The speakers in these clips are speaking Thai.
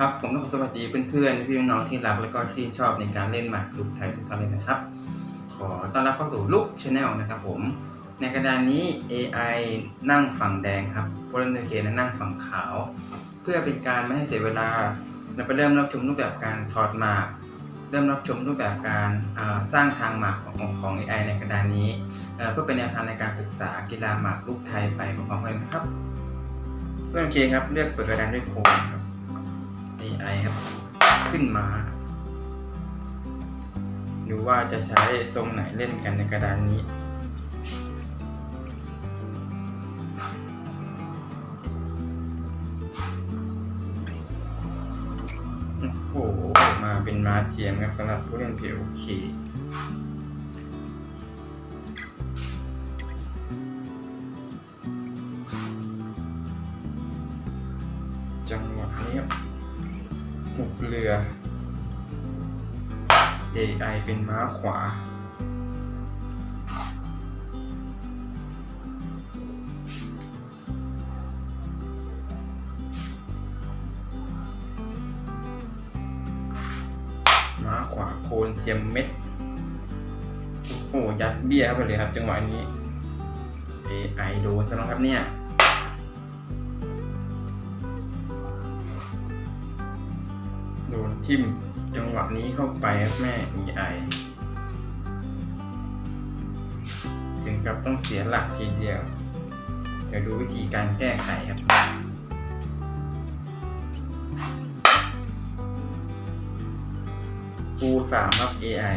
ครับผมต้องขอสวัสดีเพื่อนๆพี่น้องที่รักและก็ที่ชอบในการเล่นหมากรุกไทยทุกท่านเลยนะครับ ขอต้อนรับเข้าสู่ลุกชาแนลนะครับผม ในกระดานนี้ AI นั่งฝั่งแดงครับโพลาร์เคนั้นนั่งฝั่งขาว เพื่อเป็นการไม่ให้เสียเวลาเราไปเริ่มรับชมรูปแบบการถอดหมาก เริ่มรับชมรูปแบบการสร้างทางหมากของของของ AI ในกระดานนี้เพื่อเป็นแนวทางในการศึกษากีฬาหมากรุกไทยไปพร้อมๆกันเลยนะครับเพื่อนเคครับเลือกเปิดกระดานด้วยโค้ดครับ AI ครับ ขึ้นมา ดูว่าจะใช้ทรงไหนเล่นกันในกระดานนี้โอ้โหมาเป็นมาเทียมครับสำหรับผู้เล่น POK จังหวะนี้ครับ หกเรือ AI เป็นม้าขวา ม้าขวาโคนเทียมเม็ด โอ้ยัดเบี้ยเข้าไปเลยครับจังหวะนี้ AI โดนซะแล้วครับเนี่ย ดนทิ่มจังหวะนี้เข้าไปครับแม่ AI ถึงกับต้องเสียหลักทีเดียว เดี๋ยวดูวิธีการแก้ไขครับ ปูสามครับ AI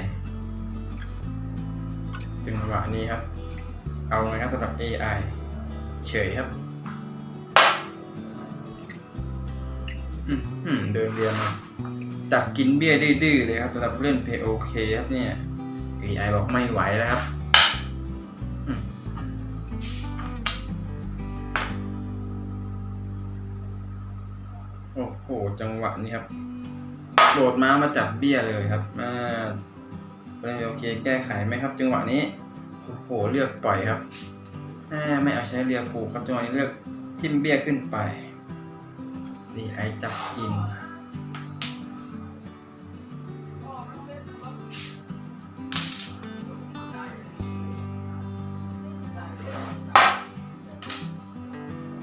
จังหวะนี้ครับ เอาไงครับสำหรับ AI เฉยครับ เดินเรียนมาจับกินเบี้ยดื้อเลยครับสำหรับเล่น POK คครับเนี่ย AI บอกไม่ไหวแล้วครับโอ้โห จังหวะนี้ครับโดดม้ามาจับเบี้ยเลยครับอ่าเล่น POK แก้ไขไหมครับ จังหวะนี้ โอ้โห เลือกปล่อยครับ ไม่เอาใช้เรือผูกครับ จังหวะนี้เลือกทิมเบี้ยขึ้นไปีไอจับกิน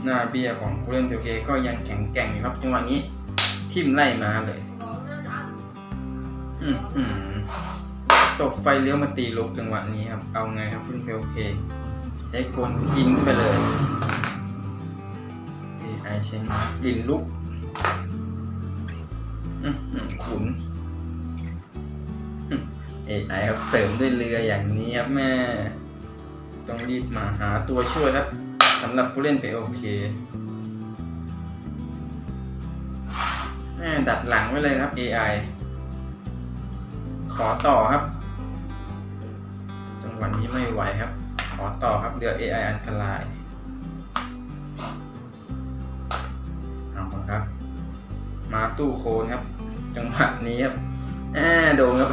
หน้าเบี้ยของผู้เล่นเทเคก็ยังแข็งแกร่งอยู่ครับจังหวะนี้ ทิมไล่มาเลย อืมอืมตบไฟเลี้ยวมาตีลุกจังหวะนี้ครับ เอาไงครับผู้เล่นเทเคใช้คนยิงไปเลยไอใช้มาดินลุก ขุนเอไอครับเสริมด้วยเรืออย่างนี้ครับแม่ ต้องรีบมาหาตัวช่วยครับสำหรับผู้เล่นไปโอเคแม่ดัดหลังไว้เลยครับ AI ขอต่อครับ จังหวะนี้ไม่ไหวครับ ขอต่อครับเรือ AI อันตรายเอาละครับ มาสู้โคนครับ จังหวะนี้ครับแอบโดนครับ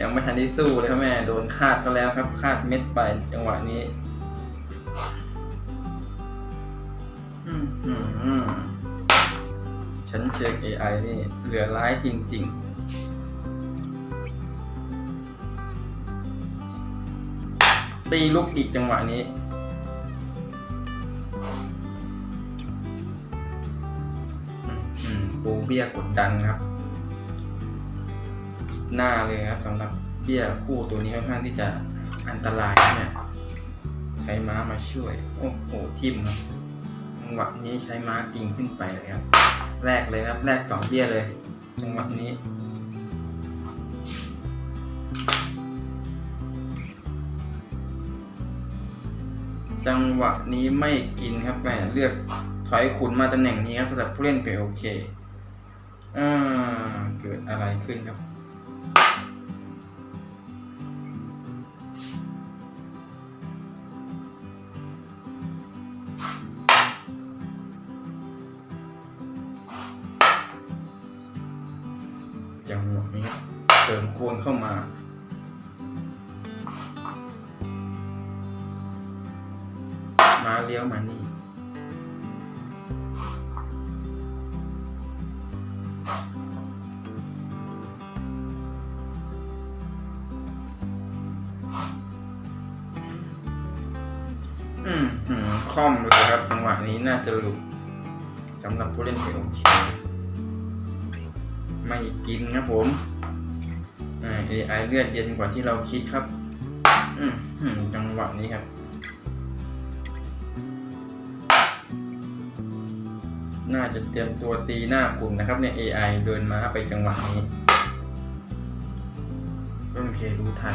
ยังไม่ทันได้สู้เลยครับแม่ โดนคาดก็แล้วครับ คาดเม็ดไปจังหวะนี้ฉันเช็ค AI นี่เหลือร้ายจริงๆตีลุกอีกจังหวะนี้ ปูเบี้ยกดดันครับ หน้าเลยครับสำหรับเบี้ยคู่ตัวนี้ค่อนข้างที่จะอันตรายเนี่ยใช้ม้ามาช่วย โอ้โหทิ่มครับจังหวะนี้ใช้ม้ากิงขึ้นไปเลยครับ แรกเลยครับ แรกสองเบี้ยเลยจังหวะนี้จังหวะนี้ไม่กินครับแหมเลือกถอยขุนมาตำแหน่งนี้ครับสำหรับผู้เล่นเปโอเค อ่าเกิดอะไรขึ้นครับจังหวะนี้เติมโคนเข้ามามาเลี้ยวมานี่ ค่อมเลยครับจังหวะนี้น่าจะหลุดสำหรับผู้เล่นเพลโอเคไม่กินครับผมอ่า AI เลือดเย็นกว่าที่เราคิดครับจังหวะนี้ครับน่าจะเตรียมตัวตีหน้ากลุ่มนะครับเนี่ย AI เดินมาไปจังหวะนี้ก็โอเครู้ทัน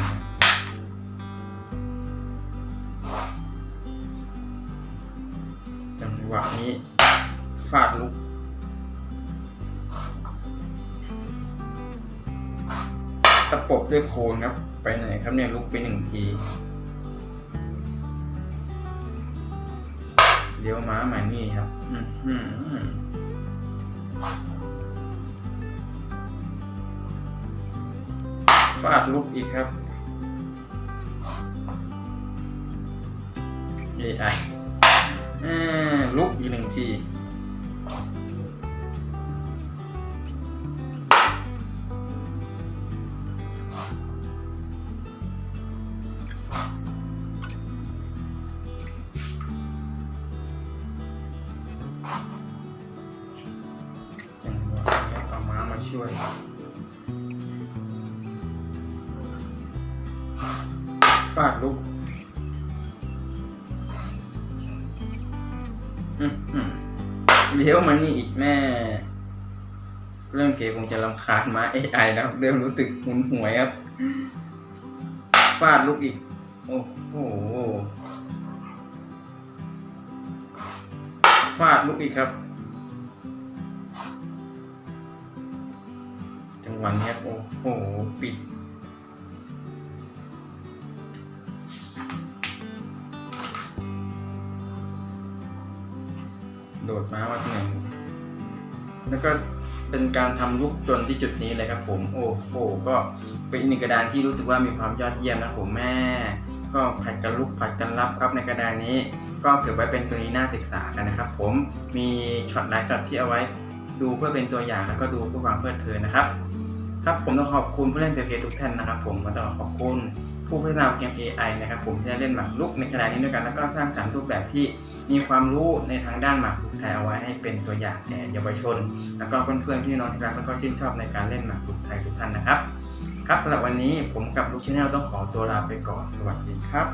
หวะนี้ฟาดลุก ตะปบด้วยโคนครับ ไปไหนครับเนี่ยลุกไปหนึ่งทีเลี้ยวม้ามานี่ครับ อืมฟาดลุกอีกครับ AI อ่าลุกอีกหนึ่งทีจังหวะนี้เอาม้ามาช่วยฟาดลุก เลี้ยวมานี่อีกแม่ เรื่องเกมคงจะรำคาญม้า AI แล้วเริ่มรู้สึกหุนหวยครับฟาดลุกอีก โอ้โหฟาดลุกอีกครับ จังหวะนี้ครับโอ้โห ปิด โดดม้ามาที่ไหนแล้วก็เป็นการทำลุกจนที่จุดนี้เลยครับ ผมโอ้โหก็เป็นอีกหนึ่งกระดานที่รู้สึกว่ามีความยอดเยี่ยมนะผมแม่ ก็ผัดกันลุกผัดกันรับครับในกระดานนี้ ก็เก็บไว้เป็นตัวนี้น่าศึกษากันนะครับ ผมมีช็อตหลายช็อตที่เอาไว้ดูเพื่อเป็นตัวอย่างแล้วก็ดูเพื่อความเพลิดเพลินนะครับ ครับผมต้องขอบคุณผู้เล่นเพลย์ทุกท่านนะครับ ผมก็ต้องขอบคุณผู้พัฒนาเกม AI นะครับ ผมที่ได้เล่นหมากรุกในกระดานนี้ด้วยกันแล้วก็สร้างสรรค์รูปแบบที่ มีความรู้ในทางด้านหมากรุกไทยเอาไว้ให้เป็นตัวอย่างแก่เยาวชน แล้วก็เพื่อนๆที่น้องที่รักแล้วก็ชื่นชอบในการเล่นหมากรุกไทยทุกท่านนะครับ ครับสำหรับวันนี้ผมกับลูกชาแนลต้องขอตัวลาไปก่อนสวัสดีครับ